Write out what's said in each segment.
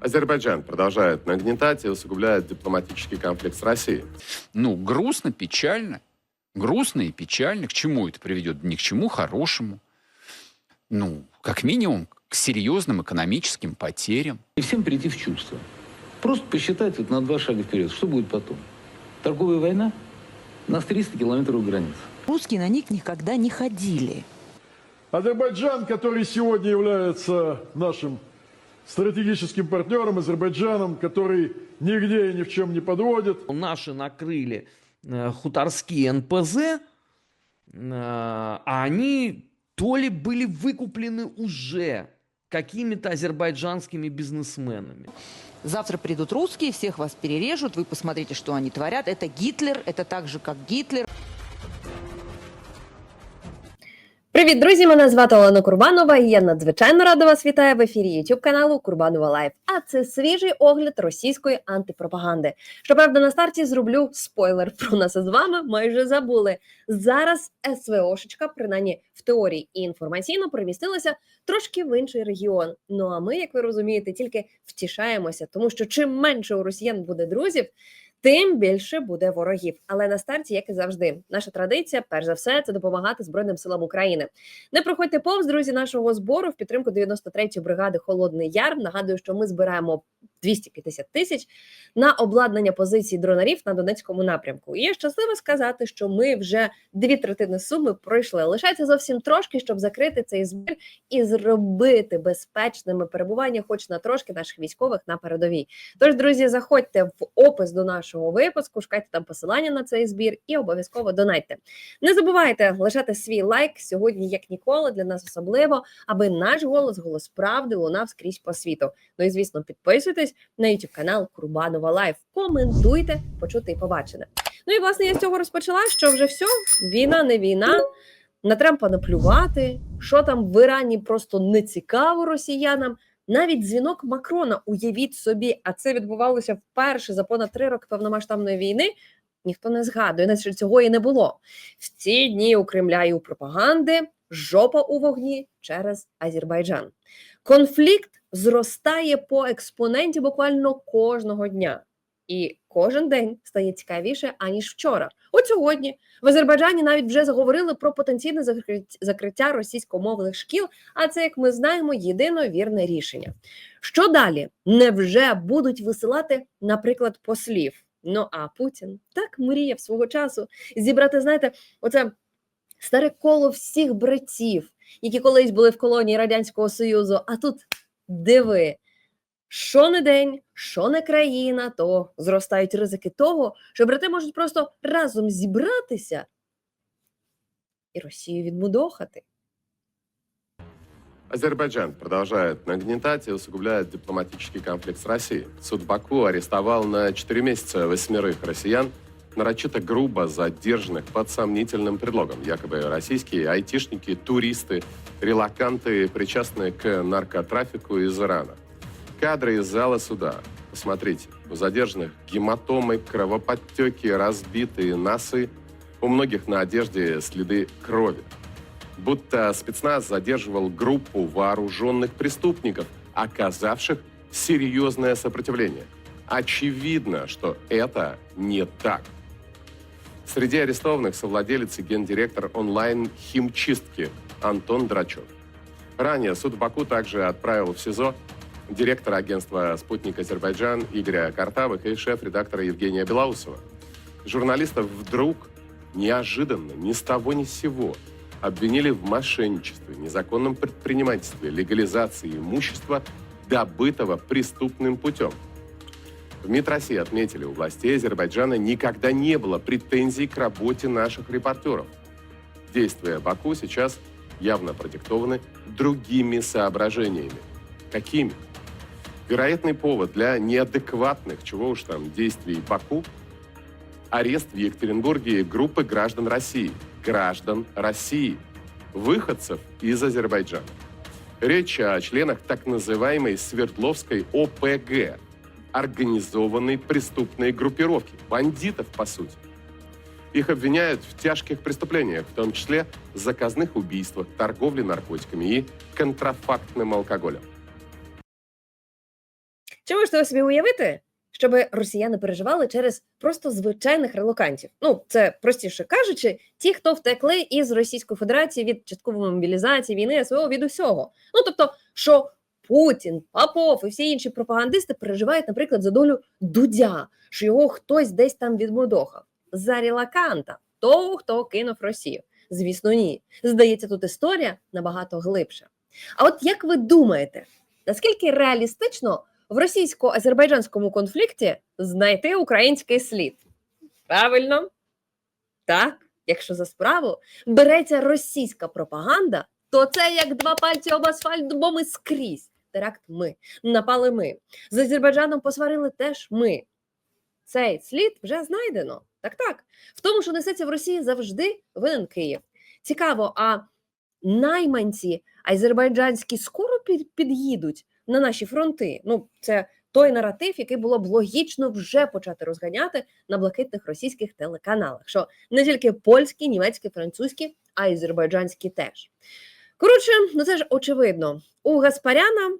Азербайджан продолжает нагнетать и усугубляет дипломатический конфликт с Россией. Ну, грустно, печально. Грустно и печально. К чему это приведет? Ни к чему хорошему. Ну, как минимум, к серьезным экономическим потерям. И всем прийти в чувство. Просто посчитать вот на два шага вперед. Что будет потом? Торговая война? У нас 300 километров границ. Русские на них никогда не ходили. Азербайджан, который сегодня является нашим стратегическим партнером, Азербайджаном, который нигде и ни в чем не подводит, Наши накрыли э, хуторские НПЗ, э, а они то ли были выкуплены уже какими-то азербайджанскими бизнесменами. Завтра придут русские, всех вас перережут, вы посмотрите, что они творят. Это Гитлер, это так же, как Гитлер. Привіт, друзі! Мене звати Олена Курбанова. і Я надзвичайно рада вас вітаю в ефірі YouTube каналу Курбанова Лайф. А це свіжий огляд російської антипропаганди. Щоправда, на старті зроблю спойлер про нас з вами. Майже забули. Зараз СВОшечка, принаймні в теорії і інформаційно, перемістилася трошки в інший регіон. Ну а ми, як ви розумієте, тільки втішаємося, тому що чим менше у росіян буде друзів. Тим більше буде ворогів. Але на старті, як і завжди, наша традиція, перш за все, це допомагати Збройним силам України. Не проходьте повз друзі нашого збору в підтримку 93-ї бригади Холодний Яр. Нагадую, що ми збираємо 250 тисяч на обладнання позицій дронарів на Донецькому напрямку. І я щаслива сказати, що ми вже дві третини суми пройшли. Лишається зовсім трошки, щоб закрити цей збір і зробити безпечними перебування, хоч на трошки наших військових на передовій. Тож, друзі, заходьте в опис до нашого випуску, шукайте там посилання на цей збір і обов'язково донайте. Не забувайте лишати свій лайк сьогодні, як ніколи, для нас особливо, аби наш голос, голос правди, лунав скрізь по світу. Ну і звісно, підписуйтесь на YouTube канал Курбанова Лайф. Коментуйте, почути і побачене. Ну і власне я з цього розпочала, що вже все, війна, не війна. На Трампа наплювати, що там в Ірані просто не цікаво росіянам. Навіть дзвінок Макрона, уявіть собі, а це відбувалося вперше за понад три роки повномасштабної війни. Ніхто не згадує, наче цього і не було. В ці дні у Кремля і у пропаганди жопа у вогні через Азербайджан. Конфлікт зростає по експоненті буквально кожного дня. І кожен день стає цікавіше, аніж вчора. От сьогодні в Азербайджані навіть вже заговорили про потенційне закриття- російськомовних шкіл, а це, як ми знаємо, єдино вірне рішення. Що далі? Невже будуть висилати, наприклад, послів? Ну а Путін так мріяв свого часу зібрати, знаєте, оце старе коло всіх братів, які колись були в колонії Радянського Союзу. А тут диви, що не день, що не країна, то зростають ризики того, що брати можуть просто разом зібратися і Росію відмудохати. Азербайджан продолжает нагнетать и усугубляет дипломатический конфликт с Россией. Суд Баку арестовал на 4 месяца восьмерых россиян, нарочито грубо задержанных под сомнительным предлогом. Якобы российские айтишники, туристы, релаканты, причастные к наркотрафику из Ирана. Кадры из зала суда. Посмотрите, у задержанных гематомы, кровоподтеки, разбитые носы. У многих на одежде следы крови будто спецназ задерживал группу вооруженных преступников, оказавших серьезное сопротивление. Очевидно, что это не так. Среди арестованных совладелец и гендиректор онлайн-химчистки Антон Драчев. Ранее суд Баку также отправил в СИЗО директора агентства «Спутник Азербайджан» Игоря Картавых и шеф-редактора Евгения Белоусова. Журналистов вдруг, неожиданно, ни с того ни с сего – обвинили в мошенничестве, незаконном предпринимательстве, легализации имущества, добытого преступным путем. В МИД России отметили, у властей Азербайджана никогда не было претензий к работе наших репортеров. Действия Баку сейчас явно продиктованы другими соображениями. Какими? Вероятный повод для неадекватных, чего уж там, действий Баку – арест в Екатеринбурге группы граждан России – граждан России, выходцев из Азербайджана. Речь о членах так называемой Свердловской ОПГ, организованной преступной группировки, бандитов, по сути. Их обвиняют в тяжких преступлениях, в том числе заказных убийствах, торговле наркотиками и контрафактным алкоголем. Чи можете собі уявити, щоб росіяни переживали через просто звичайних релокантів? Ну, це простіше кажучи, ті, хто втекли із Російської Федерації від часткової мобілізації, війни, СВО, від усього. Ну тобто, що Путін, Попов і всі інші пропагандисти переживають, наприклад, за долю Дудя, що його хтось десь там відмудохав. За релаканта, того, хто кинув Росію. Звісно, ні. Здається, тут історія набагато глибша. А от як ви думаєте, наскільки реалістично в російсько-азербайджанському конфлікті знайти український слід? Правильно? Так, якщо за справу береться російська пропаганда, то це як два пальці об асфальт, бо ми скрізь. Теракт ми, напали ми. З Азербайджаном посварили теж ми. Цей слід вже знайдено. Так, так. В тому, що несеться в Росії, завжди винен Київ. Цікаво, а найманці азербайджанські скоро під'їдуть на наші фронти. Ну, це той наратив, який було б логічно вже почати розганяти на блакитних російських телеканалах. Що не тільки польські, німецькі, французькі, а й азербайджанські теж. Коротше, ну це ж очевидно. У Гаспаряна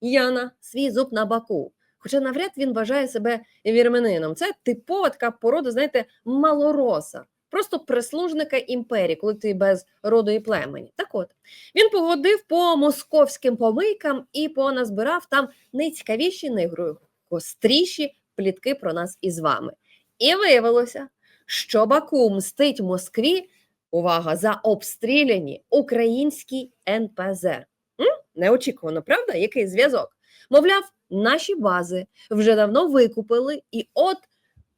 Яна свій зуб на баку. Хоча навряд він вважає себе вірменином. Це типова така порода, знаєте, малороса. Просто прислужника імперії, коли ти без роду і племені. Так от він погодив по московським помийкам і поназбирав там найцікавіші, найгостріші плітки про нас із вами. І виявилося, що Баку мстить Москві. Увага за обстріляні українські НПЗ М? Неочікувано, правда? Який зв'язок? Мовляв, наші бази вже давно викупили, і от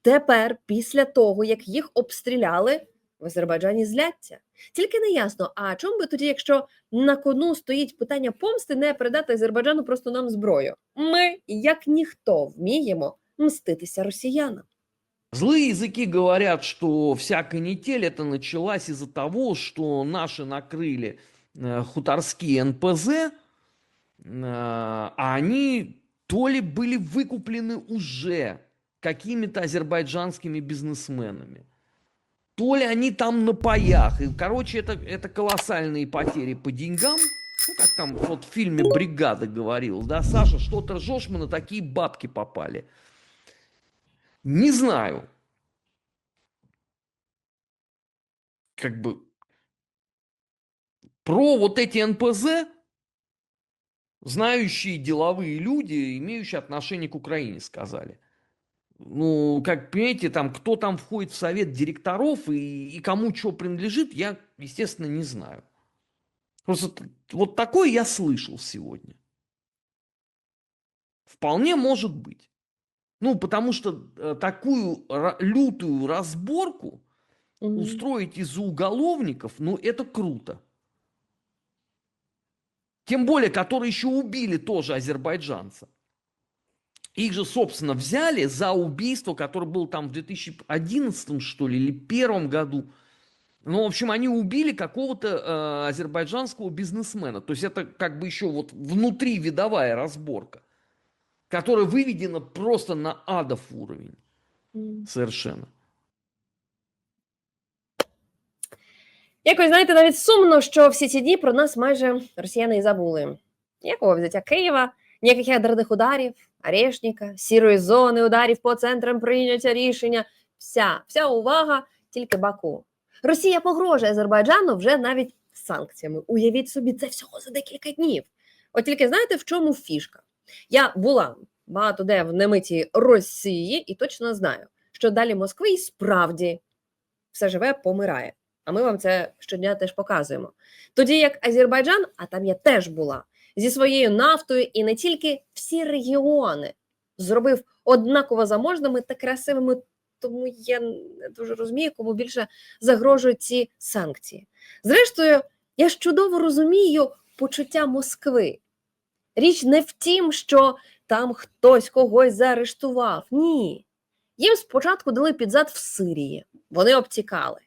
тепер, після того, як їх обстріляли, в Азербайджані зляться. Тільки не ясно, а чому би тоді, якщо на кону стоїть питання помсти, не передати Азербайджану просто нам зброю? Ми, як ніхто, вміємо мститися росіянам. Злые языки говорят, что вся канитель это началась из-за того, что наши накрыли э, хуторские НПЗ, э, а они то ли были выкуплены уже какими-то азербайджанскими бизнесменами, то ли они там на паях. И, короче, это, это колоссальные потери по деньгам. Ну, как там вот в фильме «Бригада» говорил, да, Саша, что ты ржешь, мы на такие бабки попали. Не знаю. Как бы про вот эти НПЗ знающие деловые люди, имеющие отношение к Украине, сказали. Ну, как понимаете, там, кто там входит в совет директоров и, и кому что принадлежит, я, естественно, не знаю. Просто вот такое я слышал сегодня. Вполне может быть. Ну, потому что э, такую лютую разборку Мгм. устроить из-за уголовников, ну, это круто. Тем более, которые еще убили тоже азербайджанца. Их же, собственно, взяли за убийство, которое было там в 2011, что ли, или первом году. Ну, в общем, они убили какого-то э, азербайджанского бизнесмена. То есть это как бы еще вот внутри видовая разборка, которая выведена просто на адов уровень. Совершенно. Якось знаєте, навіть сумно, що всі ці дні про нас майже росіяни і забули. Ніякого взяття Києва, ніяких ядерних ударів, Арешника, сірої зони, ударів по центрам прийняття рішення. Вся, вся увага тільки Баку. Росія погрожує Азербайджану вже навіть санкціями. Уявіть собі, це всього за декілька днів. От тільки знаєте, в чому фішка? Я була багато де в немитій Росії і точно знаю, що далі Москви і справді все живе помирає. А ми вам це щодня теж показуємо. Тоді як Азербайджан, а там я теж була, зі своєю нафтою і не тільки всі регіони зробив однаково заможними та красивими. Тому я не дуже розумію, кому більше загрожують ці санкції. Зрештою, я ж чудово розумію почуття Москви. Річ не в тім, що там хтось когось заарештував. Ні. Їм спочатку дали підзад в Сирії, вони обтікали.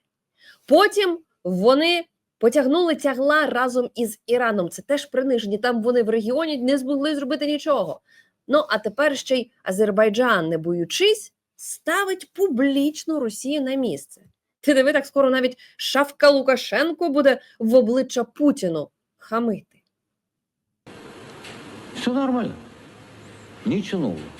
Потім вони потягнули тягла разом із Іраном. Це теж принижені. Там вони в регіоні не змогли зробити нічого. Ну а тепер ще й Азербайджан, не боючись, ставить публічно Росію на місце. Ти диви, так скоро навіть шавка Лукашенко буде в обличчя Путіну хамити. Все нормально. Ничего нового.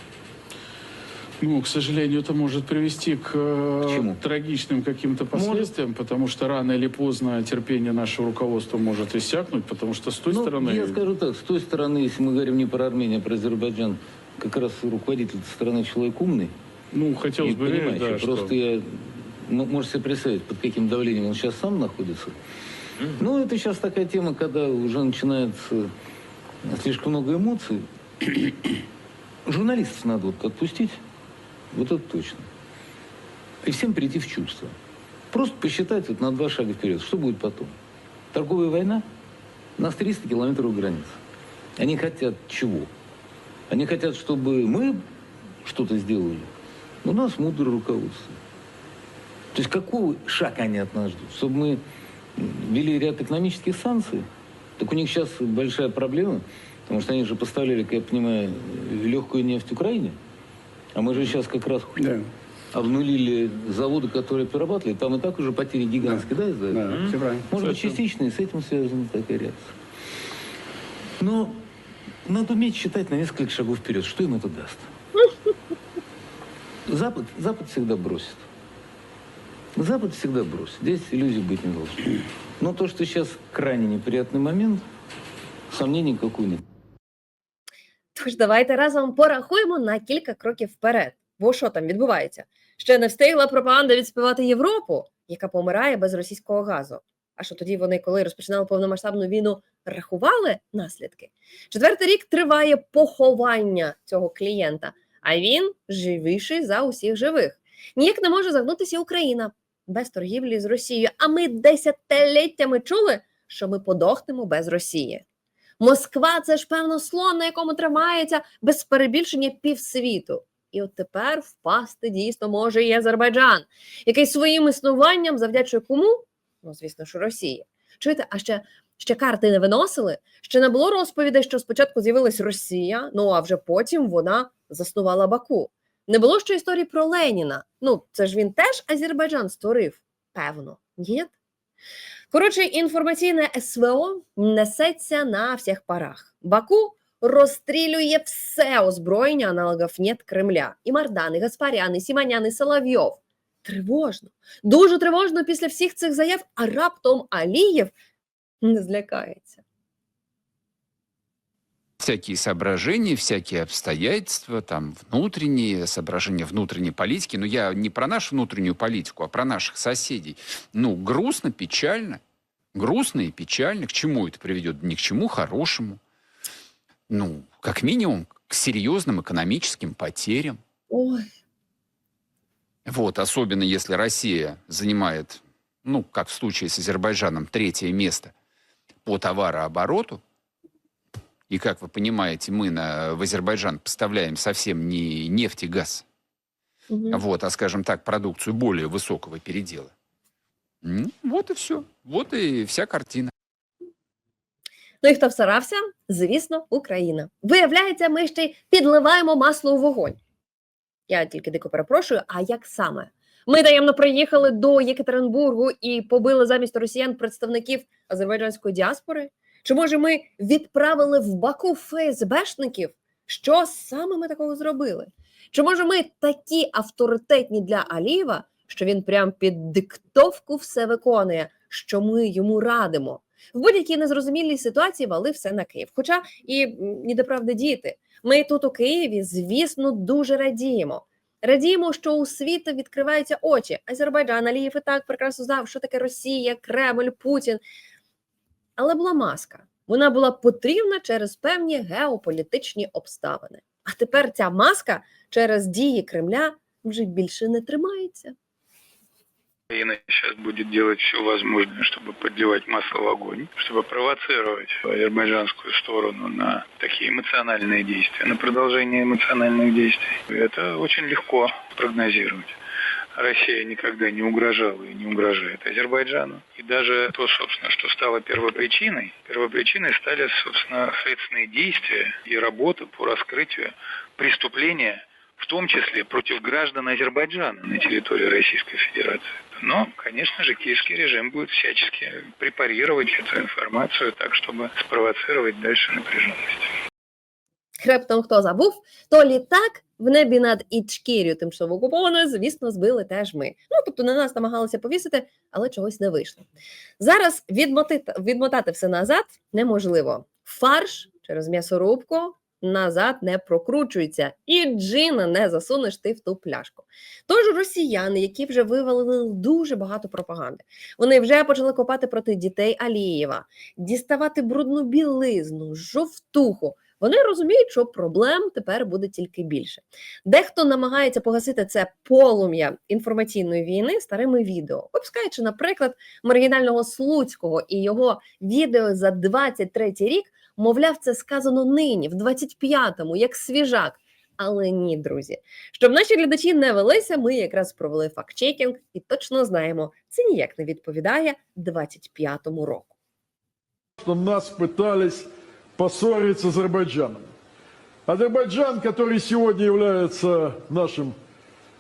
Ну, к сожалению, это может привести к, э, К трагичным каким-то последствиям, потому что рано или поздно терпение нашего руководства может иссякнуть, потому что с той Ну, стороны... Я скажу так, с той стороны, если мы говорим не про Армению, а про Азербайджан, как раз руководитель этой страны человек умный. Ну, хотелось и бы верить, да, Просто что... я... Ну, можете себе представить, под каким давлением он сейчас сам находится. Ну, это сейчас такая тема, когда уже начинается слишком много эмоций. Журналистов надо вот отпустить. Вот это точно. И всем прийти в чувство. Просто посчитать вот на два шага вперед. Что будет потом? Торговая война? У нас 300 километров границ. Они хотят чего? Они хотят, чтобы мы что-то сделали. У нас мудрое руководство. То есть какой шаг они от нас ждут? Чтобы мы ввели ряд экономических санкций? Так у них сейчас большая проблема, потому что они же поставляли, как я понимаю, легкую нефть Украине. А мы же сейчас как раз Да, обнулили заводы, которые перерабатывали. Там и так уже потери гигантские, да, из-за этого? да, все правильно. Может быть, и с этим связана такая реакция. Но надо уметь считать на несколько шагов вперед. Что им это даст? Запад, Запад всегда бросит. Запад всегда бросит. Здесь иллюзий быть не должно. Но то, что сейчас крайне неприятный момент, сомнений никакой нет. Тож давайте разом порахуємо на кілька кроків вперед. Бо що там відбувається? Ще не встигла пропаганда відспівати Європу, яка помирає без російського газу. А що тоді вони, коли розпочинали повномасштабну війну, рахували наслідки? Четвертий рік триває поховання цього клієнта, а він живіший за усіх живих. Ніяк не може загнутися Україна без торгівлі з Росією. А ми десятиліттями чули, що ми подохнемо без Росії. Москва це ж певно слон, на якому тримається без перебільшення півсвіту. І от тепер впасти дійсно може і Азербайджан, який своїм існуванням завдячує кому? Ну, звісно, що Росії. Чуєте, а ще, ще карти не виносили? Ще не було розповідей, що спочатку з'явилась Росія, ну а вже потім вона заснувала Баку. Не було ще історії про Леніна. Ну, це ж він теж Азербайджан створив. Певно, ні? Коротше, інформаційне СВО несеться на всіх парах. Баку розстрілює все озброєння аналогів нет Кремля. І Мардани, і Гаспарян, і Сіманян, і Соловйов. Тривожно. Дуже тривожно після всіх цих заяв, а раптом Алієв не злякається. Всякие соображения, всякие обстоятельства, там внутренние соображения внутренней политики. Но я не про нашу внутреннюю политику, а про наших соседей. Ну, грустно, печально. Грустно и печально. К чему это приведет? Ни к чему хорошему. Ну, как минимум, к серьезным экономическим потерям. Ой, Вот, особенно если Россия занимает, ну, как в случае с Азербайджаном, третье место по товарообороту, и, как вы понимаете, мы на, в Азербайджан поставляем совсем не нефть и газ, мгм. вот, а, скажем так, продукцию более высокого передела. М, Вот и все. Вот и вся картина. Ну і хто всарався? Звісно, Україна. Виявляється, ми ще й підливаємо масло у вогонь. Я тільки дико перепрошую, а як саме? Ми таємно приїхали до Єкатеринбургу і побили замість росіян представників азербайджанської діаспори? Чи може ми відправили в Баку ФСБшників? Що саме ми такого зробили? Чи може ми такі авторитетні для Алієва, що він прям під диктовку все виконує, що ми йому радимо? В будь-якій незрозумілій ситуації вали все на Київ. Хоча і м, ні до правди діти. Ми тут у Києві, звісно, дуже радіємо. Радіємо, що у світу відкриваються очі. Азербайджан, Алієв і так прекрасно знав, що таке Росія, Кремль, Путін. Але була маска. Вона була потрібна через певні геополітичні обставини. А тепер ця маска через дії Кремля вже більше не тримається. Украина сейчас будет делать все возможное, чтобы подливать масло в огонь, чтобы провоцировать азербайджанскую сторону на такие эмоциональные действия, на продолжение эмоциональных действий. Это очень легко прогнозировать. Россия никогда не угрожала и не угрожает Азербайджану. И даже то, собственно, что стало первопричиной, первопричиной стали, собственно, следственные действия и работа по раскрытию преступления в том числе против граждан Азербайджана на территории Российской Федерации. Но, конечно же, киевский режим будет всячески препарировать эту информацию так, чтобы спровоцировать дальше напряженность. Хрептом хто забув, то літак в небі над Ічкірію, тимчасово окупованою, звісно, збили теж ми. Ну тобто на нас намагалися повісити, але чогось не вийшло. Зараз відмотити, відмотати все назад неможливо. Фарш через м'ясорубку назад не прокручується, і джина не засунеш ти в ту пляшку. Тож росіяни, які вже вивалили дуже багато пропаганди, вони вже почали копати проти дітей Алієва, діставати брудну білизну, жовтуху. Вони розуміють, що проблем тепер буде тільки більше. Дехто намагається погасити це полум'я інформаційної війни старими відео, випускаючи, наприклад, маргінального Слуцького і його відео за 23 рік, мовляв, це сказано нині, в 25-му, як свіжак. Але ні, друзі, щоб наші глядачі не велися, ми якраз провели факт-чекінг і точно знаємо, це ніяк не відповідає 25-му року. нас пытались поссорить с Азербайджаном. Азербайджан, который сегодня является нашим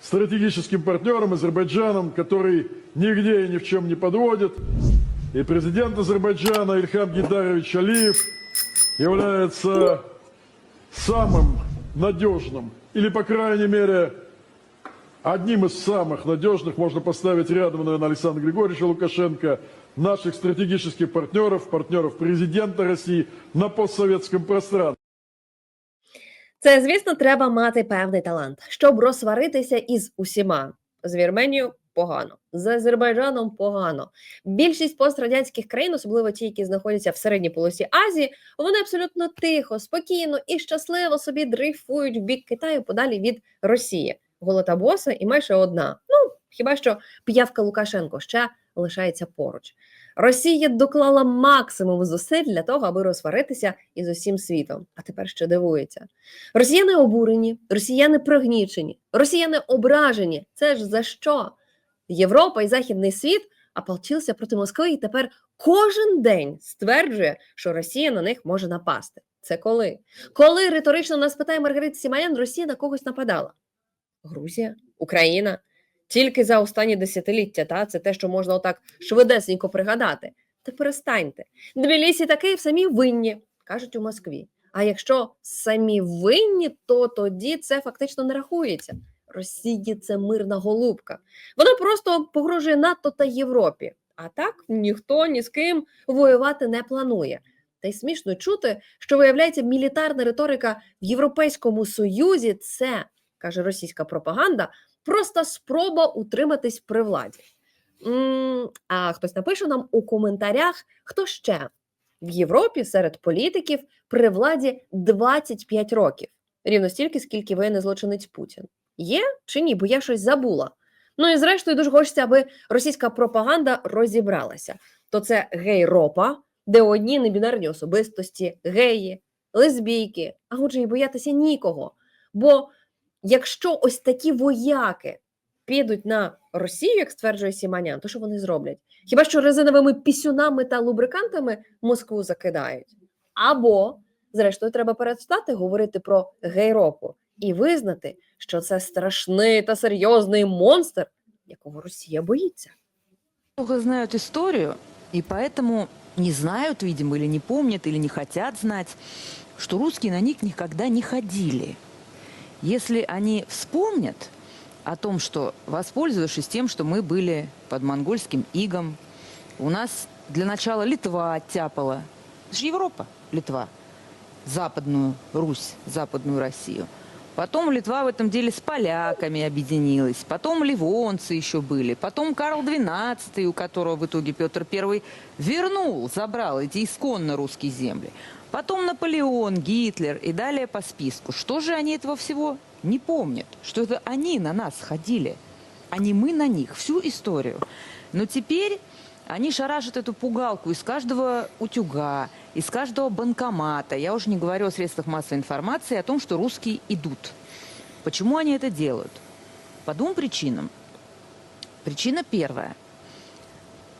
стратегическим партнером, Азербайджаном, который нигде и ни в чем не подводит. И президент Азербайджана Ильхам Гидарович Алиев является самым надежным, или, по крайней мере, одним из самых надежных, можно поставить рядом, наверное, Александра Григорьевича Лукашенко, наших стратегических партнеров, партнеров президента России на постсоветском пространстве. Це, звісно, треба мати певний талант, щоб розсваритися із усіма. З Вірменією погано, з Азербайджаном погано. Більшість пострадянських країн, особливо ті, які знаходяться в середній полосі Азії, вони абсолютно тихо, спокійно і щасливо собі дрейфують в бік Китаю подалі від Росії. Голота боса і майже одна. Ну хіба що п'явка Лукашенко ще лишається поруч. Росія доклала максимум зусиль для того, аби розсваритися із усім світом. А тепер ще дивується. Росіяни обурені, росіяни пригнічені, росіяни ображені. Це ж за що? Європа і західний світ ополчився проти Москви і тепер кожен день стверджує, що Росія на них може напасти. Це коли? Коли риторично нас питає Маргарита Сіманян, Росія на когось нападала? Грузія, Україна. Тільки за останні десятиліття, та це те, що можна отак швидесенько пригадати. Та перестаньте. Тбілісі та Київ самі винні, кажуть у Москві. А якщо самі винні, то тоді це фактично не рахується. Росії це мирна голубка. Вона просто погрожує НАТО та Європі. А так ніхто ні з ким воювати не планує. Та й смішно чути, що виявляється мілітарна риторика в Європейському Союзі. Це каже російська пропаганда, просто спроба утриматись при владі. а хтось напише нам у коментарях, хто ще в Європі серед політиків при владі 25 років, рівно стільки, скільки воєнний злочинець Путін. Є чи ні? Бо я щось забула. Ну і зрештою дуже хочеться, аби російська пропаганда розібралася. То це гей-ропа, де одні небінарні особистості, геї, лесбійки, а отже, і боятися нікого. Бо якщо ось такі вояки підуть на Росію, як стверджує Сіманян, то що вони зроблять? Хіба що резиновими пісюнами та лубрикантами Москву закидають? Або, зрештою, треба перестати говорити про гейропу і визнати, що це страшний та серйозний монстр, якого Росія боїться. Плохо знают историю, и поэтому не знают, видимо, или не помнят, или не хотят знать, что русские на них никогда не ходили. Если они вспомнят о том, что, воспользовавшись тем, что мы были под монгольским игом, у нас для начала Литва оттяпала. Это же Европа, Литва. Западную Русь, Западную Россию. Потом Литва в этом деле с поляками объединилась. Потом ливонцы еще были. Потом Карл XII, у которого в итоге Петр I вернул, забрал эти исконно русские земли. Потом Наполеон, Гитлер и далее по списку. Что же они этого всего не помнят? Что это они на нас ходили, а не мы на них. Всю историю. Но теперь они шарашат эту пугалку из каждого утюга, из каждого банкомата. Я уже не говорю о средствах массовой информации, о том, что русские идут. Почему они это делают? По двум причинам. Причина первая.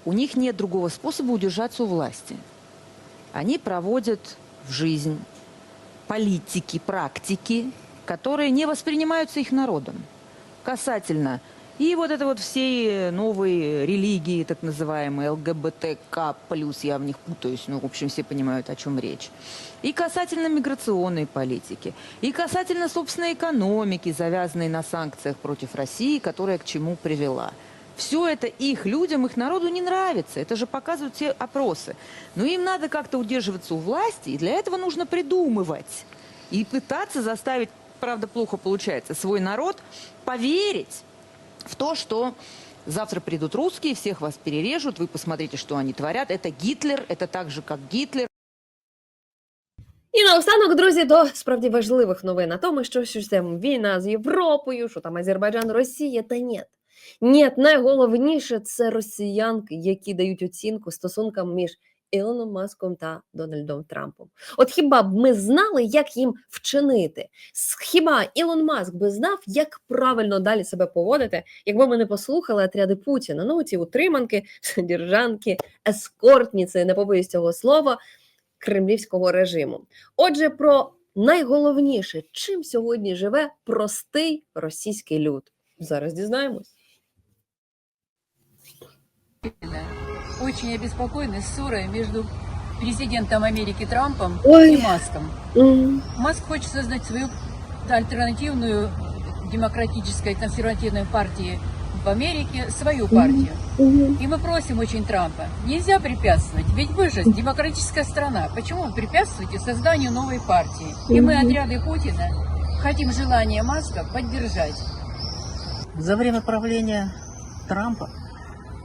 У них нет другого способа удержаться у власти. Они проводят в жизнь политики, практики, которые не воспринимаются их народом. Касательно И вот это вот все новые религии, так называемые ЛГБТК+, я в них путаюсь, ну, в общем, все понимают, о чем речь. И касательно миграционной политики, и касательно собственной экономики, завязанной на санкциях против России, которая к чему привела. Все это их людям, их народу не нравится. Это же показывают все опросы. Но им надо как-то удерживаться у власти, и для этого нужно придумывать. И пытаться заставить, правда, плохо получается, свой народ поверить в то, что завтра придут русские, всех вас перережут, вы посмотрите, что они творят. Это Гитлер, это так же, как Гитлер. І наостанок, друзі, до справді важливих новин на тому, що, що ж там війна з Європою, що там Азербайджан, Росія, та ні. Ні, найголовніше це росіянки, які дають оцінку стосункам між Ілоном Маском та Дональдом Трампом. От хіба б ми знали, як їм вчинити? Хіба Ілон Маск би знав, як правильно далі себе поводити, якби ми не послухали отряди Путіна? Ну, ці утриманки, содержанки, ескортниці, не побоюсь цього слова, кремлівського режиму. Отже, про найголовніше, чим сьогодні живе простий російський люд. Зараз дізнаємось. Очень обеспокоены ссорой между президентом Америки Трампом Ой. и Маском. М, Маск хочет создать свою альтернативную демократической консервативной партии в Америке, свою партию. И мы просим очень Трампа, нельзя препятствовать, ведь вы же демократическая страна, почему вы препятствуете созданию новой партии? И мы, отряды Путина, хотим желание Маска поддержать. За время правления Трампа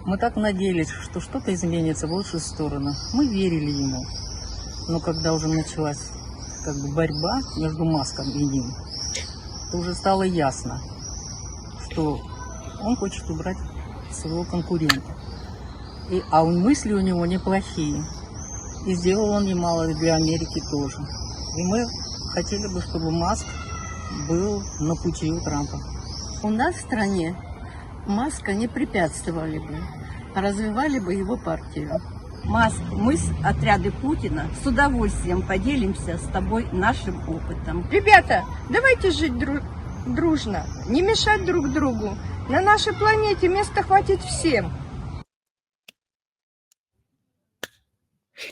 мы так надеялись, что что-то изменится в лучшую сторону. Мы верили ему. Но когда уже началась как бы борьба между Маском и ним, то уже стало ясно, что он хочет убрать своего конкурента. И, а мысли у него неплохие. И сделал он немало для Америки тоже. И мы хотели бы, чтобы Маск был на пути у Трампа. У нас в стране Маска не препятствовали бы, а развивали бы его партию. Маск, мы с отряды Путина с удовольствием поделимся с тобой нашим опытом. Ребята, давайте жить дру- дружно, не мешать друг другу. На нашей планете места хватит всем.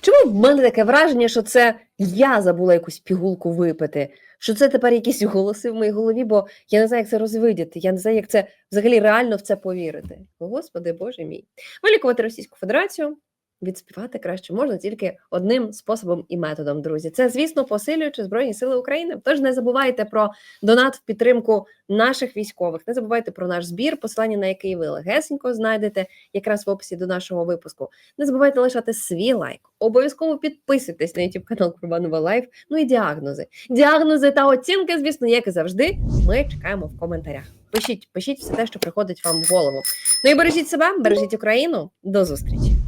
Чому в мене таке враження, що це я забула якусь пігулку випити? Що це тепер якісь голоси в моїй голові, бо я не знаю, як це розвидіти, я не знаю, як це взагалі реально в це повірити. Господи Боже мій. Вилікувати Російську Федерацію, відспівати краще можна тільки одним способом і методом, друзі. Це, звісно, посилюючи Збройні Сили України. Тож не забувайте про донат в підтримку наших військових. Не забувайте про наш збір, посилання на який ви легесенько знайдете якраз в описі до нашого випуску. Не забувайте лишати свій лайк. Обов'язково підписуйтесь на YouTube канал Курбанова Лайф. Ну і діагнози. Діагнози та оцінки, звісно, як і завжди, ми чекаємо в коментарях. Пишіть, пишіть все те, що приходить вам в голову. Ну і бережіть себе, бережіть Україну. До зустрічі.